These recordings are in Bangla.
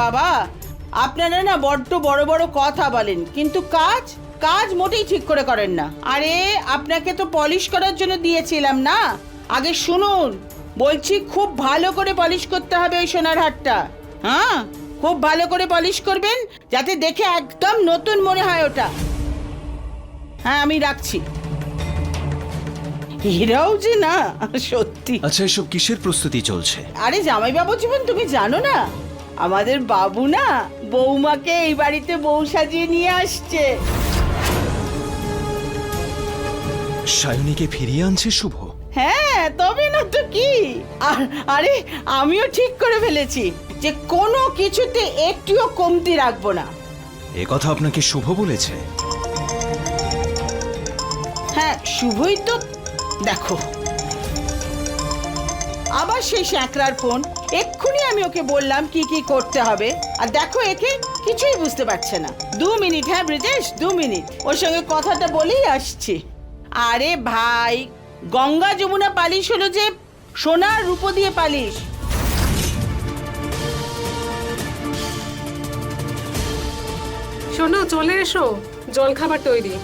বাবা। আপনারা না বড্ড বড় বড় কথা বলেন কিন্তু কাজ কাজ মোটেই ঠিক করে করেন না। আরে আপনাকে তো পলিশ করার জন্য দিয়েছিলাম না? আগে শুনুন বলছি খুব ভালো করে পলিশ করতে হবে ওই সোনার হারটা। হ্যাঁ খুব ভালো করে পলিশ করবেন যাতে দেখে একদম নতুন মনে হয় ওটা। হ্যাঁ আমি রাখছি। হীরাও যে না সত্যি। আচ্ছা এসব কিসের প্রস্তুতি চলছে? আরে জামাইবাবু জীবন তুমি জানো না? আমাদের বাবু না বৌমাকে এই বাড়িতে বউ সাজিয়ে নিয়ে আসছে। সায়নীকে ফিরিয়ে আনছে শুভ? হ্যাঁ তবে না তো কি? আর আরে আমিও ঠিক করে ফেলেছি যে কোনো কিছুতে একটুও কমতি রাখব না। এ কথা আপনাকে শুভ বলেছে। হ্যাঁ শুভই তো দেখো। আবার সেই শ্যাকরার ফোন। এক্ষুনি আমি ওকে বললাম কি কি করতে হবে। আর দেখো একে কিছুই বুঝতে পারছে না। দু মিনিট হ্যাঁ ব্রিজেশ? দু মিনিট। ওর সঙ্গে কথাটা বলেই আসছি। আরে ভাই, গঙ্গা যমুনা পালিশ হলো যে সোনার রূপো দিয়ে পালিশ। শোনো, চলে এসো। জল খাবার তৈরি।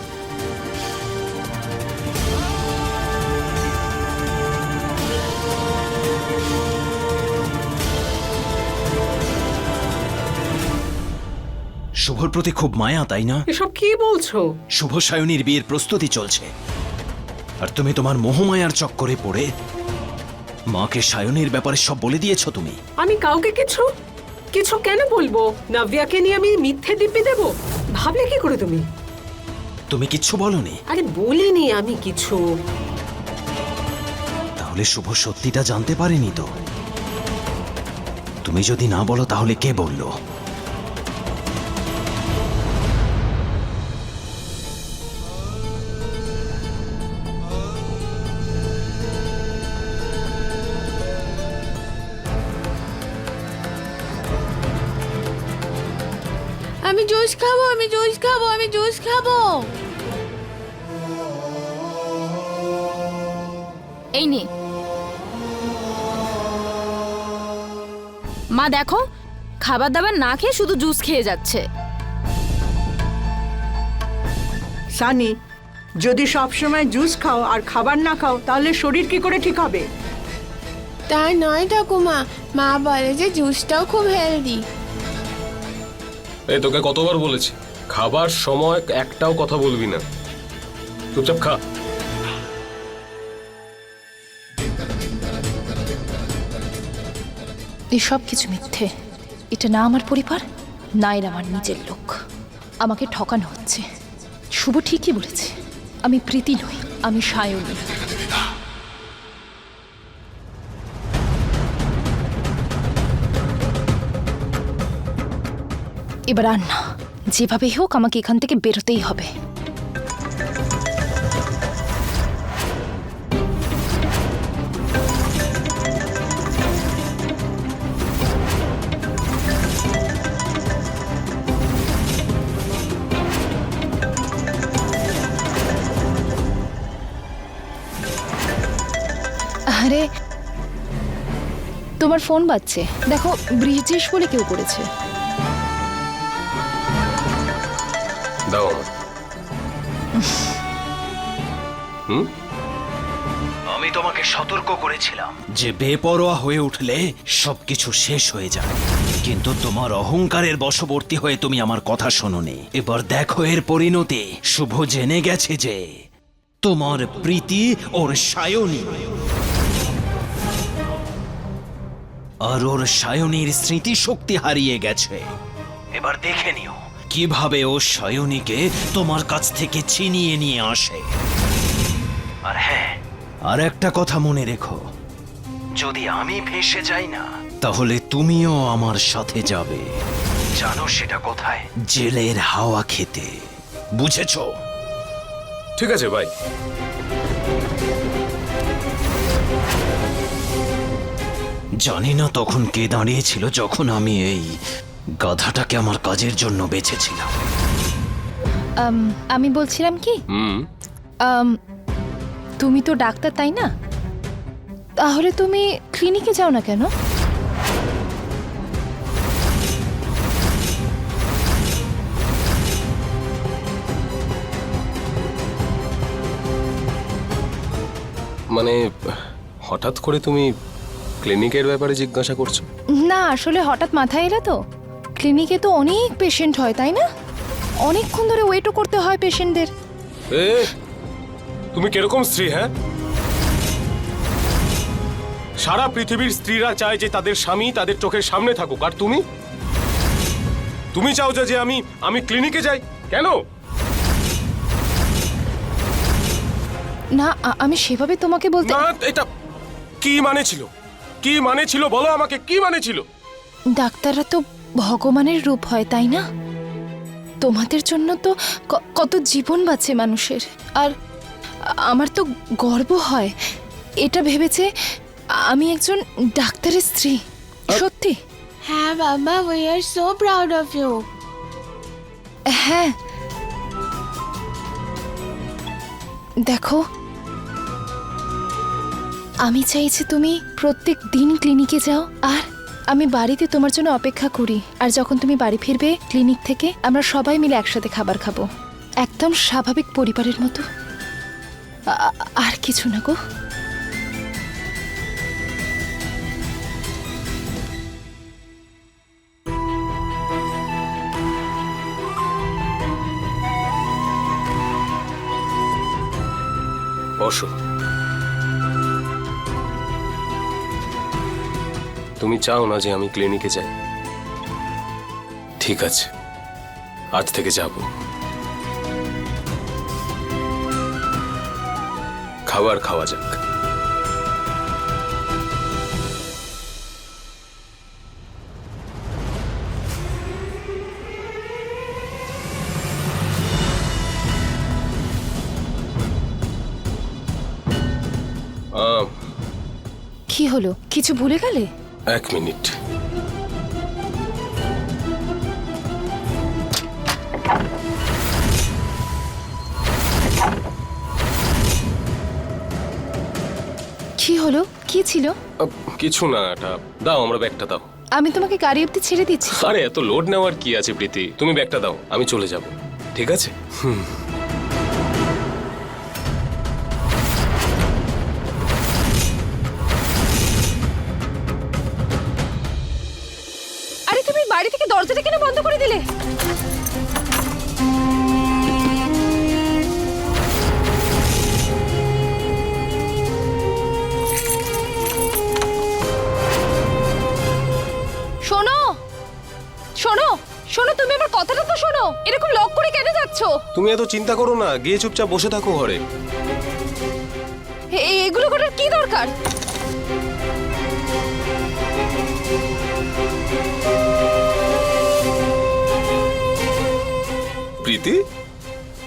শুভর প্রতি খুব মায়া তাই না? এসব কি বলছো? শুভ সায়নীর বিয়ের প্রস্তুতি চলছে। আর তুমি তোমার মোহমায়ার চক্করে পড়ে মাকে সায়নীর ব্যাপারে সব বলে দিয়েছ তুমি। আমি কাউকে কিছু? কিছু কেন বলব? নাভিয়াকে নিয়ে আমি মিথ্যে দিব্যি দেব? ভাবলে কি করে তুমি? তুমি কিচ্ছু বলনি? আরে বলিনি আমি কিছু। তাহলে শুভ সত্যিটা জানতে পারেনি তো? তুমি যদি না বলো তাহলে কে বলল? জুস খাব আমি জুস খাব আমি জুস খাব। এই নে। মা দেখো খাবার দাবার না খেয়ে শুধু জুস খেয়ে যাচ্ছে। সানি যদি সবসময় জুস খাও আর খাবার না খাও তাহলে শরীর কি করে ঠিক হবে? তাই নয় ঠাকুমা। মা বলে যে জুসটাও খুব হেলদি এই তোকে কতবার বলেছি, খাবার সময় একটাও কথা বলবি না। চুপচাপ খা। এই সব কিছু মিথ্যে। এটা না আমার পরিবার না এর আমার নিজের লোক। আমাকে ঠকানো হচ্ছে। শুভ ঠিকই বলেছে। আমি প্রীতি নই, আমি সায়নী। এবার আর না। যেভাবেই হোক আমাকে এখান থেকে বেরোতেই হবে। আরে, তোমার ফোন বাজছে। দেখো, ব্রিজেশ বলে কেউ করেছে। দাও। আমার হুম? আমি তোমাকে সতর্ক করেছিলাম। যে বেপরোয়া হয়ে উঠলে সবকিছু শেষ হয়ে যাবে কিন্তু তোমার অহংকারের বশবর্তী হয়ে তুমি আমার কথা শোনোনি। এবার দেখো এর পরিণতি। শুভ জেনে গেছে যে তোমার প্রীতি ওর সায়নী। আর ওর সায়নীর স্মৃতিশক্তি হারিয়ে গেছে। এবার দেখে নিও। কীভাবে ও সায়নীকে তোমার কাছ থেকে ছিনিয়ে নিয়ে আসে? আর হ্যাঁ আর একটা কথা মনে রেখো। যদি আমি ভেসে যাই না তাহলে তুমিও আমার সাথে যাবে। জানো সেটা কোথায়? জেলের হাওয়া খেতে। বুঝেছ? ঠিক আছে ভাই জানি না তখন কে দাঁড়িয়েছিল যখন আমি এই গাধাটাকে আমার কাজের জন্য বেঁচেছিল আমি বলছিলাম কি? তুমি তো ডাক্তার তাই না? তাহলে তুমি ক্লিনিকে যাও না কেন? মানে হঠাৎ করে তুমি ক্লিনিকের ব্যাপারে জিজ্ঞাসা করছ? না আসলে হঠাৎ মাথায় এলে তো। ক্লিনিকে তো অনেক পেশেন্ট হয় তাই না? অনেকক্ষণ ধরে ওয়েটও করতে হয় পেশেন্টদের এ তুমি কীরকম স্ত্রী হ্যাঁ? সারা পৃথিবীর স্ত্রীরা চায় যে তাদের স্বামী তাদের চোখের সামনে থাকুক আর তুমি? তুমি চাও যে আমি আমি ক্লিনিকে যাই? কেন? না আ- আমি সেভাবে তোমাকে বলতে না এটা কি মানে ছিল? কি মানে ছিল? বলো আমাকে কি মানে ছিল? ডাক্তাররা তো ভগবানের রূপ হয় তাই না? তোমাদের জন্য তো ক- কত জীবন বাঁচে মানুষের। আর আমার তো গর্ব হয়। এটা ভেবেছে আমি একজন ডাক্তারের স্ত্রী। সত্যি? হ্যাঁ বাবা we are so proud of you হ্যাঁ। দেখো আমি চাইছি তুমি প্রত্যেক দিন ক্লিনিকে যাও আর আমি বাড়িতে তোমার জন্য অপেক্ষা করি, আর যখন তুমি বাড়ি ফিরবে, ক্লিনিক থেকে আমরা সবাই মিলে একসাথে খাবার খাব। একদম স্বাভাবিক পরিবারের মতো। আর কিছু না গো। বসো। তুমি চাও না যে আমি ক্লিনিকে যাই? ঠিক আছে। আজ থেকে যাব। খাবার খাওয়া যাক। কি হলো? কিছু ভুলে গেলে? এক মিনিট। কি হলো? কি ছিল? আহ, কিছু না এটা দাও আমরা ব্যাগটা দাও। আমি তোমাকে গাড়ি অব্দি ছেড়ে দিচ্ছি। আরে এত লোড নেওয়ার কি আছে প্রীতি? তুমি ব্যাগটা দাও আমি চলে যাব। ঠিক আছে? দরজাটা কেন বন্ধ করে দিলে? শোনো শোনো শোনো তুমি আমার কথাটা তো শোনো। এরকম লক করে কেন যাচ্ছ? তুমি এত চিন্তা করো না গিয়ে চুপচাপ বসে থাকো ঘরে। এ- এগুলো করার কি দরকার? প্রীতি?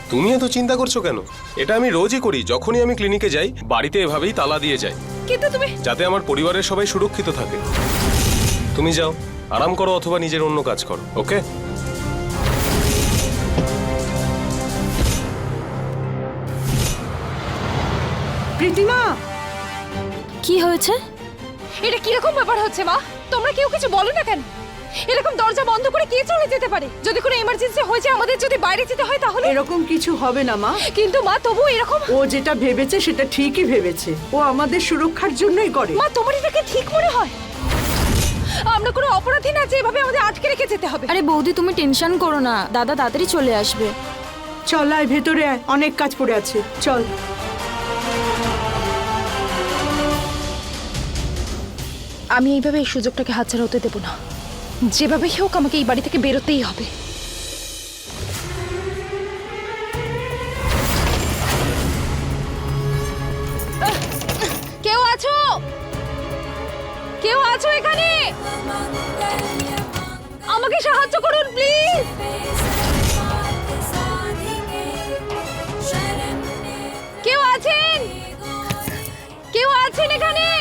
তুমি এত চিন্তা করছ কেন? এটা আমি রোজই করি যখনই আমি ক্লিনিকে যাই বাড়িতে এভাবেই তালা দিয়ে যাই। কিন্তু তুমি যাতে আমার পরিবারের সবাই সুরক্ষিত থাকে। তুমি যাও আরাম করো অথবা নিজের অন্য কাজ করো ওকে? প্রীতিমা! কি হয়েছে? এটা কীরকম ব্যাপার হচ্ছে মা? তোমরা কেউ কিছু বলো না কেন? এরকম দরজা বন্ধ করে কে চলে যেতে পারে? যদি কোনো এমার্জেন্সি হয়েছে আমাদের যদি বাইরে যেতে হয় তাহলে? এরকম কিছু হবে না মা। কিন্তু মা তবু এরকম? ও যেটা ভেবেছে সেটা ঠিকই ভেবেছে। ও আমাদের সুরক্ষার জন্যই করে। মা তোমার এটাকে ঠিক মনে হয়? আমরা কোনো অপরাধী না যে এভাবে আমাদের আটকে রেখে যেতে হবে। আরে বৌদি তুমি টেনশন করো না। দাদা তাড়াতাড়ি চলে আসবে। চল আয় ভেতরে আয়। অনেক কাজ পড়ে আছে। চল। আমি এইভাবে এই সুযোগটাকে হাতছাড়া হতে দেবো না। যেভাবেই হোক আমাকে এই বাড়ি থেকে বেরোতেই হবে। কেউ আছো? কেউ আছো এখানে? আমাকে সাহায্য করুন, প্লিজ। কেউ আছেন? কেউ আছেন এখানে?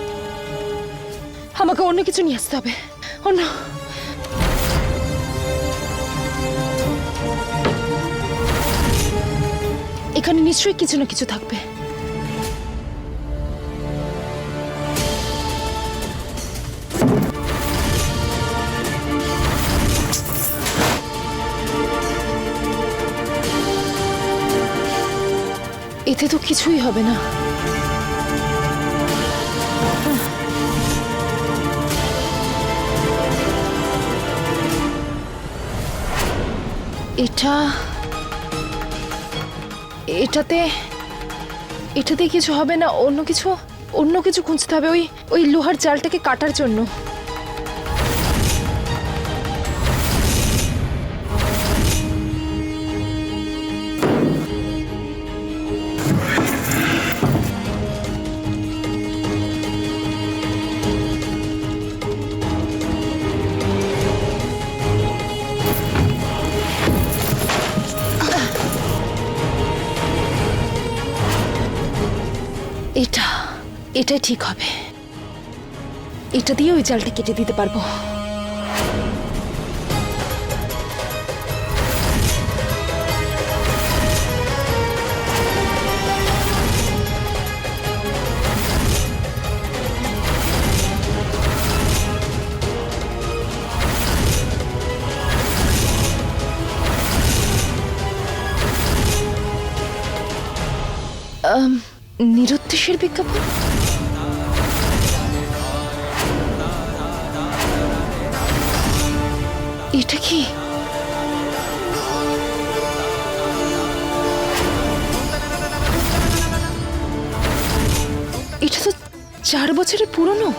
আমাকে অন্য কিছু নিয়ে আসতে হবে। অন্য এখানে নিশ্চয়ই কিছু না কিছু থাকবে। এতে তো কিছুই হবে না। এটা এটাতে এটাতে কিছু হবে না, অন্য কিছু অন্য কিছু খুঁজতে হবে। ওই ওই লোহার জালটাকে কাটার জন্য। এটা এটাই ঠিক হবে। এটা দিয়ে ওই জালটা কেটে দিতে পারব। নিরুদ্দেশের বিজ্ঞাপন? এটা কি? এটা তো চার বছরের পুরনো।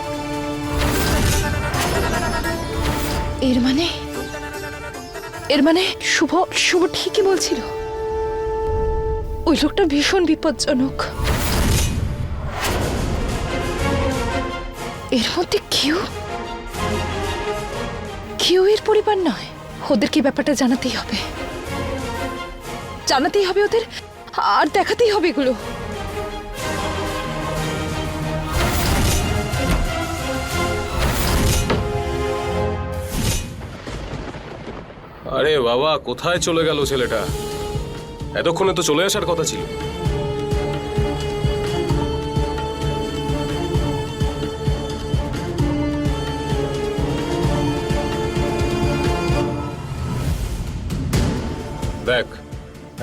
এর মানে? এর মানে শুভ শুভ ঠিকই বলছিল। ওই লোকটা ভীষণ বিপজ্জনক। এর মধ্যে কেউ? কেউ এর পরিবার নয়। ওদেরকে ব্যাপারটা জানাতেই হবে? জানাতেই হবে ওদের? আর দেখাতেই হবে এগুলো। আরে বাবা, কোথায় চলে গেল ছেলেটা? এতক্ষণে তো চলে আসার কথা ছিল।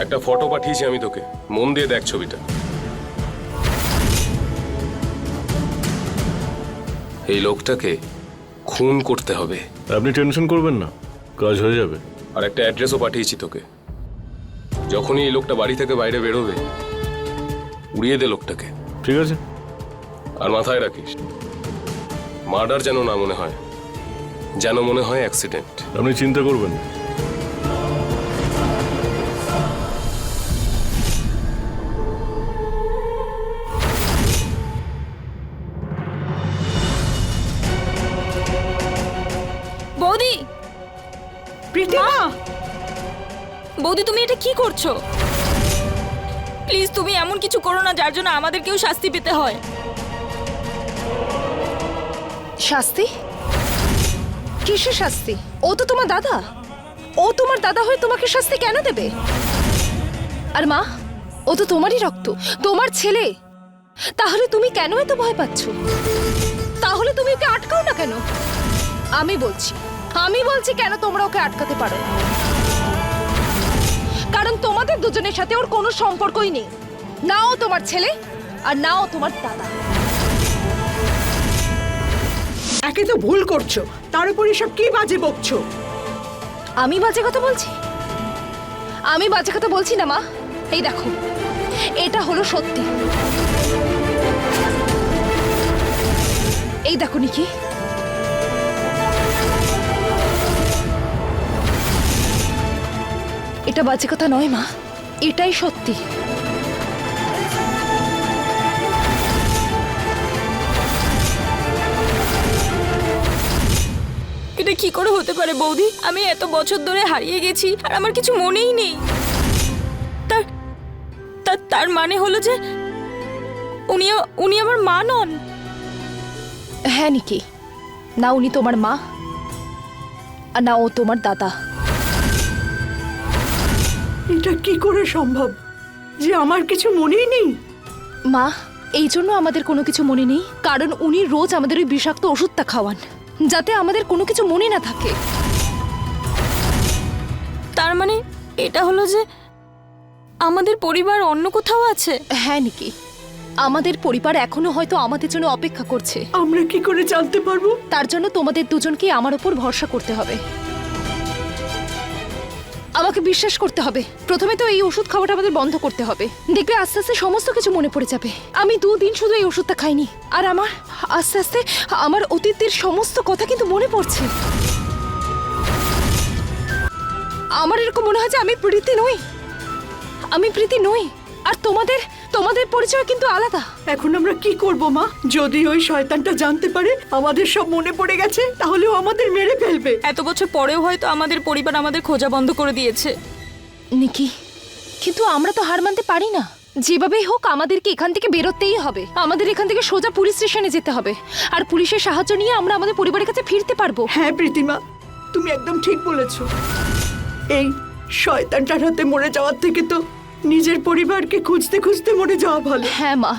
একটা ফটো পাঠিয়েছি আমি তোকে। মন দিয়ে দেখ ছবিটা। এই লোকটাকে খুন করতে হবে। আপনি টেনশন করবেন না কাজ হয়ে যাবে। আর একটা অ্যাড্রেসও পাঠিয়েছি তোকে। যখনই এই লোকটা বাড়ি থেকে বাইরে বেরোবে উড়িয়ে দে লোকটাকে। ঠিক আছে। আর মাথায় রাখিস মার্ডার যেন না মনে হয় যেন মনে হয় অ্যাক্সিডেন্ট। আপনি চিন্তা করবেন না। বৌদি, তুমি এটা কি করছ? প্লিজ তুমি এমন কিছু করো না যার জন্য আমাদেরকেও শাস্তি পেতে হয়। শাস্তি? কিসের শাস্তি? ও তো তোমার দাদা। ও তোমার দাদা হয়ে তোমাকে শাস্তি কেন দেবে? আর মা, ও তো তোমারই রক্ত, তোমার ছেলে। তাহলে তুমি কেন এত ভয় পাচ্ছ? তাহলে তুমি ওকে আটকাও না কেন? আমি বলছি আমি বলছি কেন তোমরা ওকে আটকাতে পারো না? কারণ তোমাদের দুজনের সাথে ওর কোনো সম্পর্কই নেই। নাও তোমার ছেলে আর নাও তোমার দাদা। একে তো ভুল করছ তার উপর এসব কি বাজে বকছো? আমি বাজে কথা বলছি? আমি বাজে কথা বলছি না মা। এই দেখো এটা হলো সত্যি। এই দেখো নিকি। এটা বাজে কথা নয় মা। এটাই সত্যি। এটা কি করে হতে পারে বৌদি? আমি এত বছর ধরে হারিয়ে গেছি আর আমার কিছু মনেই নেই। তার তার তার মানে হলো যে উনি উনি আমার মা নন। হ্যাঁ নিকি। না উনি তোমার মা আর না ও তোমার দাদা। এটা কি করে সম্ভব? যে আমার কিছু মনেই নেই? মা এই জন্য আমাদের কোনো কিছু মনে নেই কারণ উনি রোজ আমাদের ওই বিষাক্ত ওষুধটা খাওয়ান যাতে আমাদের কোনো কিছু মনে না থাকে। তার মানে এটা হলো যে আমাদের পরিবার অন্য কোথাও আছে? হ্যাঁ নিকি। আমাদের পরিবার এখনও হয়তো আমাদের জন্য অপেক্ষা করছে। আমরা কি করে জানতে পারব? তার জন্য তোমাদের দুজনকে আমার উপর ভরসা করতে হবে। আমাকে বিশ্বাস করতে হবে। প্রথমে তো এই ওষুধ খাওয়াটা আমাদের বন্ধ করতে হবে। দেখবে আস্তে আস্তে সমস্ত কিছু মনে পড়ে যাবে। আমি দুদিন শুধু এই ওষুধটা খাইনি। আর আমার, আস্তে আস্তে আমার অতীতের সমস্ত কথা কিন্তু মনে পড়ছে। আমার এরকম মনে হয় যে আমি প্রীতি নই। আমি প্রীতি নই। আর তোমাদের তোমাদের পরিচয় কিন্তু আলাদা। এখন আমরা কি করব মা? যদি ওই শয়তানটা জানতে পারে আমাদের সব মনে পড়ে গেছে তাহলে ও আমাদের মেরে ফেলবে। এত বছর পরেও হয়তো আমাদের পরিবার আমাদের খোঁজা বন্ধ করে দিয়েছে। নিকি কিন্তু আমরা তো হার মানতে পারি না। যেভাবেই হোক আমাদেরকে এখান থেকে বেরোতেই হবে। আমাদের এখান থেকে সোজা পুলিশ স্টেশনে যেতে হবে। আর পুলিশের সাহায্য নিয়ে আমরা আমাদের পরিবারের কাছে ফিরতে পারব। হ্যাঁ প্রীতিমা তুমি একদম ঠিক বলেছ। এই শয়তানটার হাতে মরে যাওয়ার থেকে তো নিজের পরিবারকে খুঁজতে খুঁজতে মরে যাওয়া ভালো। হ্যাঁ মা।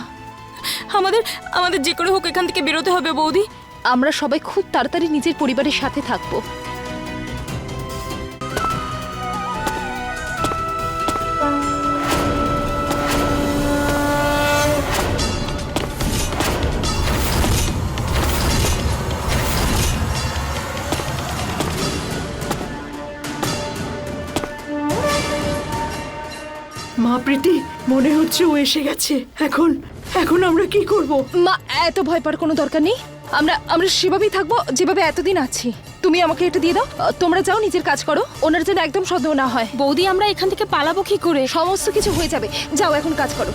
আমাদের আমাদের যে করে হোক এখান থেকে বেরোতে হবে বৌদি। আমরা সবাই খুব তাড়াতাড়ি নিজের পরিবারের সাথে থাকব। মনে হচ্ছে ও এসে গেছে। এখন এখন আমরা কি করব? মা এত ভয় পাওয়ার কোনো দরকার নেই। আমরা আমরা সেভাবেই থাকব যেভাবে এতদিন আছি। তুমি আমাকে এটা দিয়ে দাও। তোমরা যাও নিজের কাজ করো। ওনার যেন একদম সন্দেহ না হয়। বৌদি আমরা এখান থেকে পালাবো কি করে? সমস্ত কিছু হয়ে যাবে। যাও এখন কাজ করো।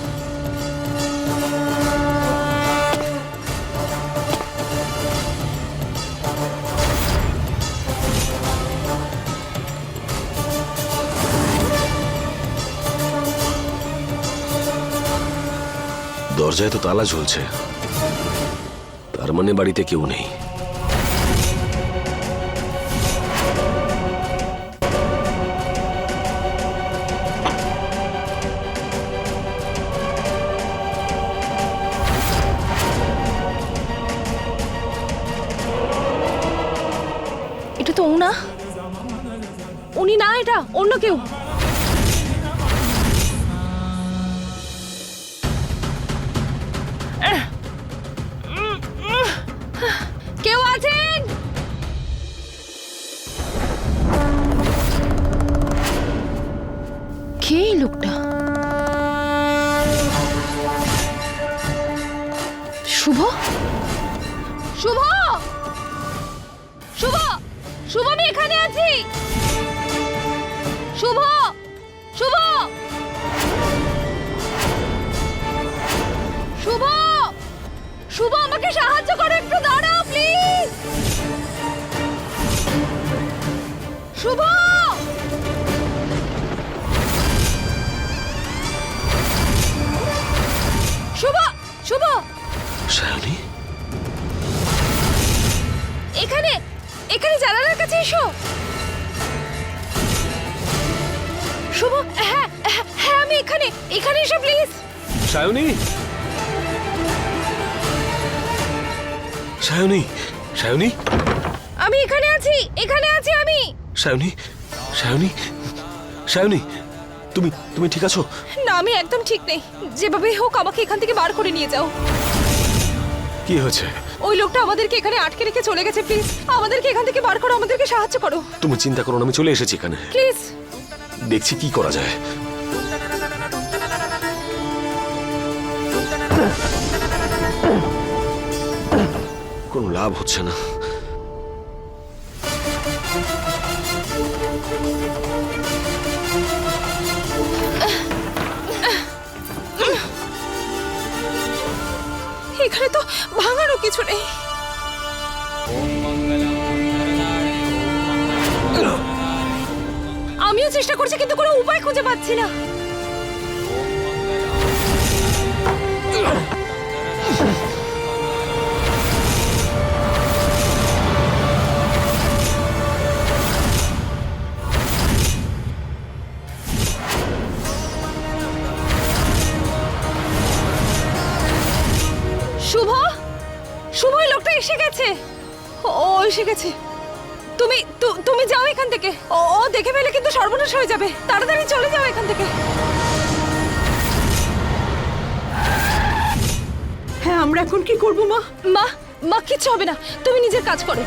দরজায় তো তালা ঝুলছে। তার মানে বাড়িতে কেউ নেই। এটা তো ও না উনি না, এটা অন্য কেউ। সায়নী এখানে এখানে জানালার কাছে এসো। শুভ হ্যাঁ হ্যাঁ, হ্যাঁ আমি এখানে এখানে এসো প্লিজ। সায়নী? সায়নী সায়নী? আমি এখানে আছি এখানে আছি আমি। সায়নী সায়নী সায়নী তুমি তুমি ঠিক আছো? না আমি একদম ঠিক নেই। যেভাবেই হোক আমাকে এখান থেকে বার করে নিয়ে যাও। কি হয়েছে? ওই লোকটা আমাদেরকে এখানে আটকে রেখে চলে গেছে প্লিজ আমাদেরকে এখান থেকে বার করো আমাদেরকে সাহায্য করো। তুমি চিন্তা করো না আমি চলে এসেছি এখানে। প্লিজ দেখছি কি করা যায়। কোনো লাভ হচ্ছে না। এখানে তো ভাঙারও কিছু নেই। আমিও চেষ্টা করছি কিন্তু কোনো উপায় খুঁজে পাচ্ছি না। হয়ে যাবে। তাড়াতাড়ি চলে যাও এখান থেকে। হ্যাঁ আমরা এখন কি করব মা? মা মা কিচ্ছু হবে না। তুমি নিজের কাজ করো।